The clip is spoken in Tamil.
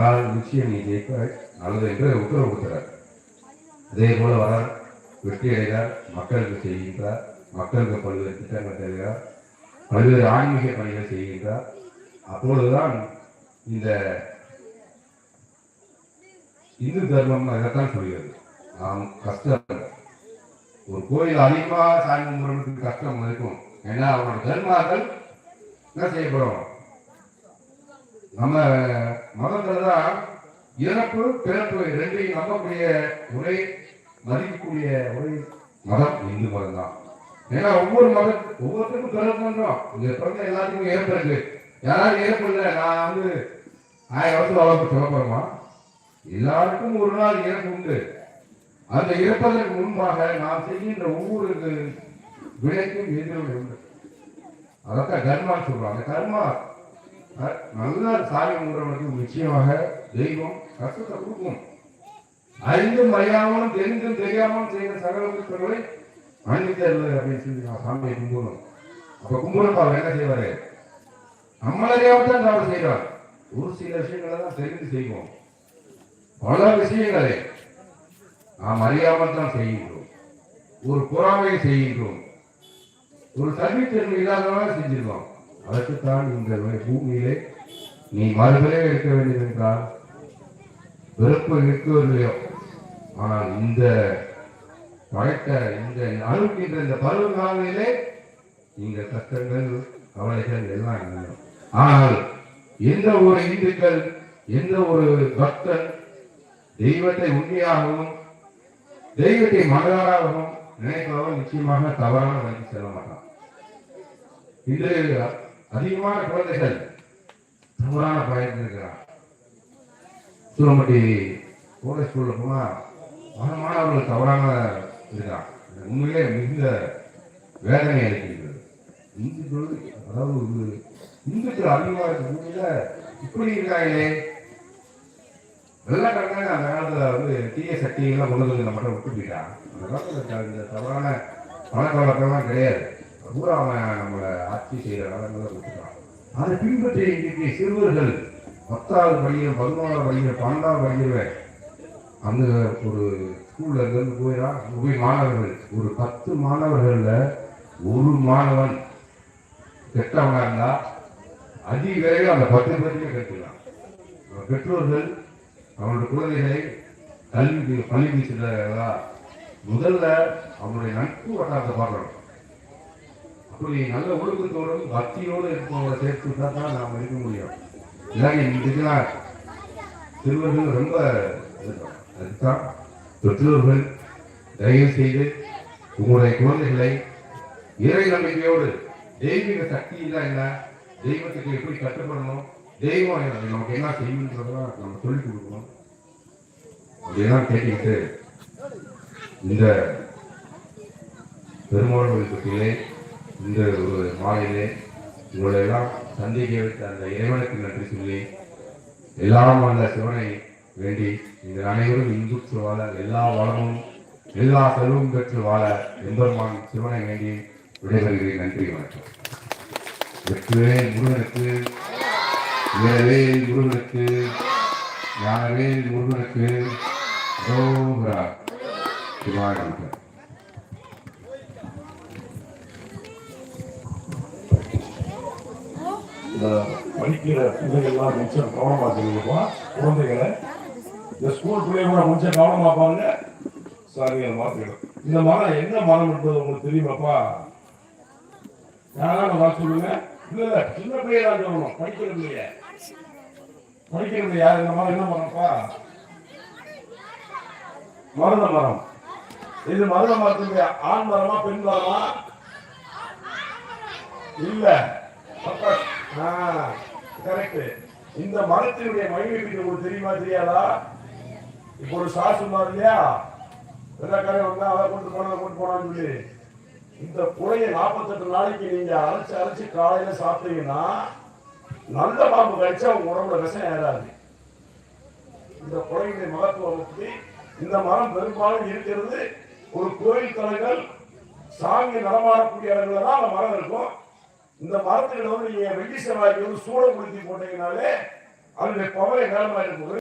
நாள் நிச்சயம் நீ ஜெயிக்க நல்லது என்று உத்தரவு கொடுக்கிறார். அதே போல வரார் வெற்றி அடைகிறார் மக்களுக்கு செய்கின்றார் மக்களுக்கு பல்வேறு திட்டங்கள் தருகிறார் பல்வேறு ஆன்மீக பணிகள் செய்கின்றார். அப்பொழுதுதான் இந்த இந்து தர்மம் அதைத்தான் சொல்கிறது. நாம் கஷ்டம் ஒரு கோயில் அதிகமாக சாமி கும்பிடுறதுக்கு கஷ்டம் இருக்கும். ஏன்னா அவனோட தர்மாக்கள் என்ன செய்யப்படும். நம்ம மதத்துல தான் இறப்பு பிறப்பு ரெண்டையும் நம்பக்கூடிய ஒரே மதிக்கக்கூடிய ஒரே மதம் இந்து மதம் தான் ஏன்னா ஒவ்வொரு மதம் ஒவ்வொருத்தருக்கும் பிறப்பு பண்றோம் இங்க பிறந்த எல்லாத்துக்கும் இறப்பு இருக்கு. யாராவது இறப்பு இல்லை? நான் வந்து ஆயிரம் வருஷம் அளவுக்கு சொல்லப்படுமா எல்லாருக்கும் ஒரு நாள் இறப்பு உண்டு. அந்த இறப்பதற்கு முன்பாக நான் செய்கின்ற ஒவ்வொரு வினைக்கும் எதிர்வினை உண்டு. அதான் கர்மான்னு சொல்றாங்க. கர்மா நல்ல சாமி கும்பிடுறவனுக்கு நிச்சயமாக தெய்வம் கஷ்டத்தை கொடுக்கும். அறிந்தும் அறியாமலும் தெரிந்தும் தெரியாமலும் செய்கிற சகல குற்றங்களை அப்படின்னு சொல்லி நான் சாமியை கும்பிடணும். அப்ப கும்பிடப்பா அவர் என்ன செய்வாரு? நம்மளறியாம தான் தவறு செய்வார். ஒரு சில விஷயங்களை தான் தெரிந்து செய்வோம். பல விஷயங்களை நாம் அறியாமல் தான் செய்கின்றோம். ஒரு பொறாமையை செய்கின்றோம். ஒரு தனித்தன்மை இல்லாதவங்க செஞ்சிருக்கோம் அதற்குத்தான் இந்த பூமியிலே நீ மறுபடியே இருக்க வேண்டியது என்றால் வெறுப்பு இருக்கவில்லையோ ஆனால் இந்த படைத்த இந்த அழுக்கின்ற இந்த பருவ காலையிலே இந்த கஷ்டங்கள் கவலைகள் எல்லாம் இல்லை. ஆனால் எந்த ஒரு இந்துக்கள் எந்த ஒரு பக்தன் தெய்வத்தை உண்மையாகவும் தெய்வத்தை மனதாராகவும் நினைப்பவன் நிச்சயமாக தவறான வழி செல்ல மாட்டான். இன்று அதிகமான குழந்தைகள் தவறான பயணத்தில் இருக்கிறான் சூரம்பட்டி கோடை ஸ்கூல்ல போனா பல மாணவர்கள் தவறான இருக்கான் உண்மையிலே மிகுந்த வேதனை அளிக்கின்றது இந்துக்கள் அதாவது இந்துக்கள் அதிகமாக இருக்க பூமியில இப்படி இருக்காங்களே கடந்த அந்த காலத்துல வந்து தீய சக்தியெல்லாம் கொண்டு வந்து நம்ம விட்டு போயிட்டான் அந்த காலத்துல இந்த தவறான பழக்க வழக்கம்லாம் கிடையாது. பூரா அவன் நம்மளை ஆட்சி செய்கிற காலங்களில் அதை பின்பற்றி இன்றைக்கு சிறுவர்கள் பத்தாவது படிக்கிற பதினோராவது படிக்கிற பன்னெண்டாவது படிக்கிற அந்த ஒரு ஸ்கூல்ல இருந்து போயிடா போய் மாணவர்கள். ஒரு பத்து மாணவர்கள்ல ஒரு மாணவன் கெட்டவனா இருந்தா அதிக விரைவில் அந்த பத்து பேருமே கற்றுக்கலாம் பெற்றோர்கள் அவனுடைய குழந்தைகளை கல்வி பள்ளி வீசுறதா முதல்ல அவனுடைய நட்பு வட்டாரத்தை பார்க்கணும். அப்படி நல்ல ஒழுக்கத்தோடும் பக்தியோடு இருப்பவங்களை சேர்த்து தான் நாம் இருக்க முடியும். இல்லாங்க இதுக்கெல்லாம் சிறுவர்கள் ரொம்ப அதுதான் பெற்றோர்கள் தயவு செய்து உங்களுடைய குழந்தைகளை இறை நம்பிக்கையோடு தெய்வீக சக்தி இல்லை என்ன தெய்வத்துக்கு எப்படி கட்டுப்படணும் தெய்வம் நமக்கு என்ன செய்யணுன்றதெல்லாம் நம்ம சொல்லிக் கொடுக்கணும். அப்படியெல்லாம் கேட்டுக்கிட்டு இந்த பெருமாள் பற்றியிலே இந்த ஒரு மாலையிலே உங்களை எல்லாம் சந்திக்க வைத்த அந்த இறைவனுக்கு நன்றி சொல்லி எல்லாம் வந்த சிவனை வேண்டி நீங்கள் அனைவரும் இன்புற்று வாழ எல்லா வளமும் எல்லா செல்வம் பெற்று வாழ எம்பெருமான் சிவனை வேண்டி விடைபெறுகிறேன். நன்றி வணக்கம். வெற்றுவே முருகனுக்கு இயலவே முருகனுக்கு ஞானவே முருகனுக்கு. ரோகரா சிவானந்தர் இந்த படிக்கிற பிள்ளைகள்லாம் மிச்சம் கவனமா சொல்லுங்கப்பா குழந்தைகளை இந்த ஸ்கூல் பிள்ளைங்க முடிச்ச கவனமாக பாருங்க. சாரிகள் மாத்திடும் இந்த மரம் என்ன மரம் என்பது உங்களுக்கு தெரியுமாப்பா? யாராவது வர சொல்லுங்க. இல்லை இல்ல சின்ன பிள்ளையா சொல்லணும். படிக்கிற பிள்ளைய படிக்கிற பிள்ளை யார் இந்த மரம் என்ன மரம்ப்பா? மருந்த மரம். இது மருந்த மரத்துக்கு ஆண் மரமா பெண் மரமா? இல்ல. கரெக்ட் இந்த மரத்தினுடைய மகிமை பற்றி உங்களுக்கு தெரியுமா தெரியாதா? இப்போ ஒரு சாசு சொன்னார் இல்லையா? வெள்ளக்காரன் வந்தா அதை கொண்டு போனதை கொண்டு போனான்னு சொல்லி. இந்த புழைய நாற்பத்தெட்டு நாளைக்கு நீங்க அரைச்சு அரைச்சு காலையில சாப்பிட்டீங்கன்னா நல்ல பாம்பு கழிச்சா உங்க உடம்புல விஷம் ஏறாது. இந்த குழையினுடைய மகத்துவம் பற்றி இந்த மரம் பெரும்பாலும் இருக்கிறது ஒரு கோயில் தலைகள் சாமி நடமாடக்கூடிய இடங்கள்ல தான் அந்த மரம் இருக்கும். இந்த மரத்துக்கிட்ட வந்து நீங்க வெள்ளி செவ்வாய்க்கு வந்து சூடம் குளித்தி போட்டீங்கனாலே அதனுடைய பவரை வேலை இருக்கும்